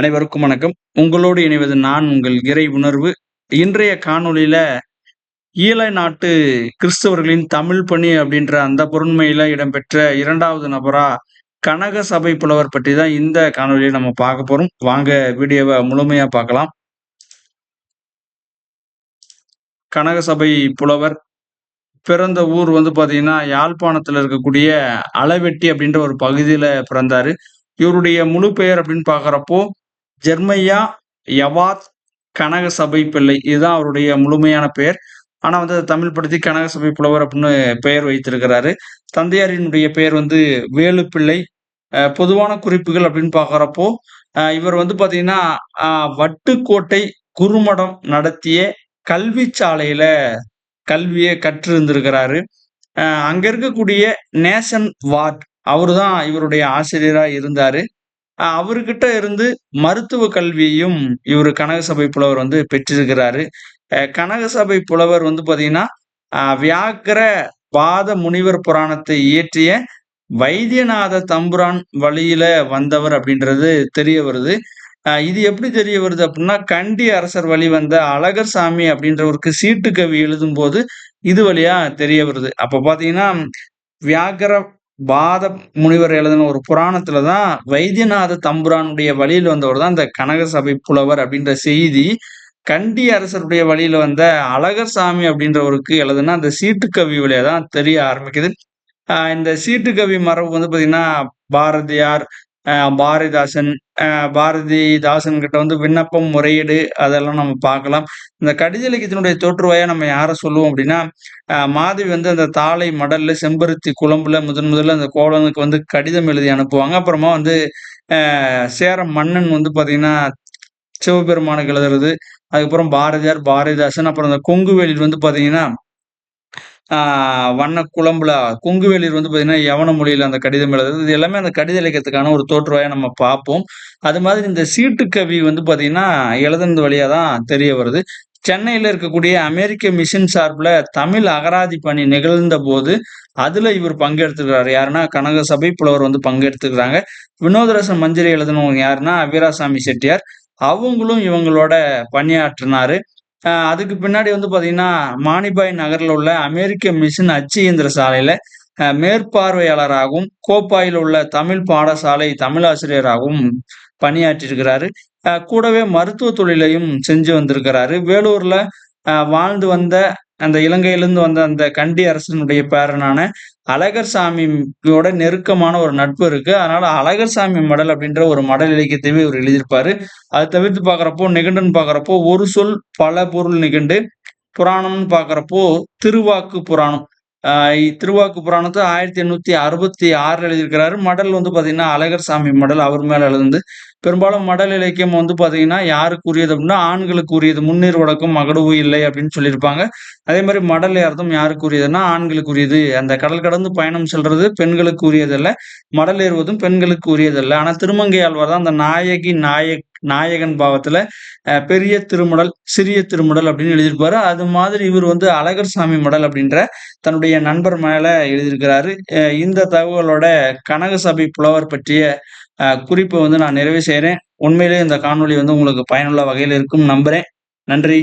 அனைவருக்கும் வணக்கம். உங்களோடு இணைவது நான் உங்கள் இறை உணர்வு. இன்றைய காணொளியில ஈழ நாட்டு கிறிஸ்தவர்களின் தமிழ் பணி அப்படின்ற அந்த பொருண்மையில இடம்பெற்ற இரண்டாவது நபரா கனக சபை புலவர் பற்றி தான் இந்த காணொலியை நம்ம பார்க்க போறோம். வாங்க வீடியோவை முழுமையா பார்க்கலாம். கனக சபை புலவர் பிறந்த ஊர் வந்து பார்த்தீங்கன்னா, யாழ்ப்பாணத்துல இருக்கக்கூடிய அளவெட்டி அப்படின்ற ஒரு பகுதியில பிறந்தாரு. இவருடைய முழு பெயர் அப்படின்னு பார்க்குறப்போ, ஜெர்மையா யவாத் கனக சபை பிள்ளை. இதுதான் அவருடைய முழுமையான பெயர். ஆனா வந்து அதை தமிழ் படுத்தி கனக சபை புலவர் அப்படின்னு பெயர் வைத்திருக்கிறாரு. தந்தையாரினுடைய பெயர் வந்து வேலுப்பிள்ளை. பொதுவான குறிப்புகள் அப்படின்னு பார்க்குறப்போ, இவர் வந்து பார்த்தீங்கன்னா, வட்டுக்கோட்டை குறுமடம் நடத்திய கல்வி சாலையில கல்வியை கற்றிருந்திருக்கிறாரு. இருந்திருக்கிறாரு அங்க இருக்கக்கூடிய நேஷன் வார்ட் அவரு தான் இவருடைய ஆசிரியரா இருந்தாரு. அவர்கிட்ட இருந்து மருத்துவ கல்வியையும் இவர் கனகசபை புலவர் வந்து பெற்றிருக்கிறாரு. கனகசபை புலவர் வந்து பார்த்தீங்கன்னா, வியாக்கிர பாத முனிவர் புராணத்தை இயற்றிய வைத்தியநாத தம்புரான் வழியில வந்தவர் அப்படின்றது தெரிய வருது. இது எப்படி தெரிய வருது அப்படின்னா, கண்டி அரசர் வழி வந்த அழகர் சாமி அப்படின்றவருக்கு சீட்டு கவி எழுதும் போது இது வழியா தெரிய வருது. அப்ப பார்த்தீங்கன்னா, வியாக்கர பாத முனிவர் எழுதின ஒரு புராணத்துல தான் வைத்தியநாத தம்புரானுடைய வழியில வந்தவர் தான் இந்த கனக சபை புலவர் அப்படின்ற செய்தி, கண்டி அரசருடைய வழியில வந்த அழகர் சாமி அப்படின்றவருக்கு எழுதுன அந்த சீட்டுக்கவி வழியா தான் தெரிய ஆரம்பிக்குது. அ இந்த சீட்டுக்கவி மரபு வந்து பார்த்தீங்கன்னா, பாரதியார், பாரதிதாசன், பாரதிதாசன் கிட்ட வந்து விண்ணப்பம், முறையீடு அதெல்லாம் நம்ம பார்க்கலாம். இந்த கடித இலக்கியத்தினுடைய தோற்றுவாயா நம்ம யாரை சொல்லுவோம் அப்படின்னா, மாதவி வந்து அந்த தாழை மடல்ல செம்பருத்தி குழம்புல முதன் முதல்ல அந்த கோலனுக்கு வந்து கடிதம் எழுதி அனுப்புவாங்க. அப்புறமா வந்து சேர மன்னன் வந்து பார்த்தீங்கன்னா, சிவபெருமானுக்கு எழுதுறது. அதுக்கப்புறம் பாரதியார், பாரதிதாசன் அப்புறம் அந்த கொங்குவேலில் வந்து பார்த்தீங்கன்னா, வண்ண குழம்புல குங்குவேலியர் வந்து பார்த்தீங்கன்னா, யவன மொழியில் அந்த கடிதம் எழுதுறது. இது எல்லாமே அந்த கடித இலக்கியத்துக்கான ஒரு தோற்றுவாயை நம்ம பார்ப்போம். அது மாதிரி இந்த சீட்டுக்கவி வந்து பார்த்தீங்கன்னா, எழுதுனது வழியாக தான் தெரிய வருது. சென்னையில் இருக்கக்கூடிய அமெரிக்க மிஷன் சார்பில் தமிழ் அகராதி பணி நிகழ்ந்தபோது, அதில் இவர் பங்கெடுத்துக்கிறார் யாருன்னா, கனக சபை புலவர் வந்து பங்கெடுத்துக்கிறாங்க. வினோதரசன் மஞ்சரி எழுதினவங்க யாருன்னா, வீராசாமி செட்டியார். அவங்களும் இவங்களோட பணியாற்றினாரு. அதுக்கு பின்னாடி வந்து பார்த்தீங்கன்னா, மானிபாய் நகர்ல உள்ள அமெரிக்க மிஷன் அச்சு இயந்திர சாலையில மேற்பார்வையாளராகவும், கோப்பாயில் உள்ள தமிழ் பாடசாலை தமிழாசிரியராகவும் பணியாற்றியிருக்கிறாரு. கூடவே மருத்துவ தொழிலையும் செஞ்சு வந்திருக்கிறாரு. வேலூர்ல வாழ்ந்து வந்த அந்த இலங்கையிலிருந்து வந்த அந்த கண்டி அரசனுடைய பேரனான அழகர் சாமியோட நெருக்கமான ஒரு நட்பு இருக்கு. அதனால அழகர் சாமி மடல் அப்படின்ற ஒரு மடல் இலக்கியத்தையுமே இவர் எழுதியிருப்பாரு. அது தவிர்த்து பார்க்குறப்போ, நிகண்டுன்னு பார்க்குறப்போ, ஒரு சொல் பல பொருள் நிகண்டு. புராணம்னு பார்க்குறப்போ, திருவாக்கு புராணம். அ திருவாக்கு புராணத்த 1866ல எழுதியிருக்கிறாரு. மடல் வந்து பார்த்தீங்கன்னா, அழகர் சாமி மடல் அவர் மேல எழுந்து பெரும்பாலும் மடல் இலக்கியம் வந்து பார்த்தீங்கன்னா, யாருக்கு உரியது அப்படின்னா, ஆண்களுக்கு உரியது. "முன்னீர் வழக்கம் மகடவு இல்லை" அப்படின்னு சொல்லியிருப்பாங்க. அதே மாதிரி மடல் ஏறுறதும் யாருக்கு உரியதுன்னா, ஆண்களுக்கு உரியது. அந்த கடல் கடந்து பயணம் செல்றது பெண்களுக்கு உரியதல்ல. மடல் ஏறுவதும் பெண்களுக்கு உரியதல்ல. ஆனா திருமங்கை ஆழ்வார் தான் அந்த நாயகி, நாயக் நாயகன் பாவத்துல பெரிய திருமடல், சிறிய திருமடல் அப்படின்னு எழுதியிருப்பாரு. அது மாதிரி இவர் வந்து அழகர் சாமி மடல் அப்படின்ற தன்னுடைய நண்பர் மேல எழுதியிருக்கிறாரு. இந்த தகவலோட கனக சபை புலவர் பற்றிய குறிப்பை வந்து நான் நிறைவு செய்கிறேன் உண்மையிலேயே இந்த காணொளி வந்து உங்களுக்கு பயனுள்ள வகையில் இருக்கும் நம்புறேன். நன்றி.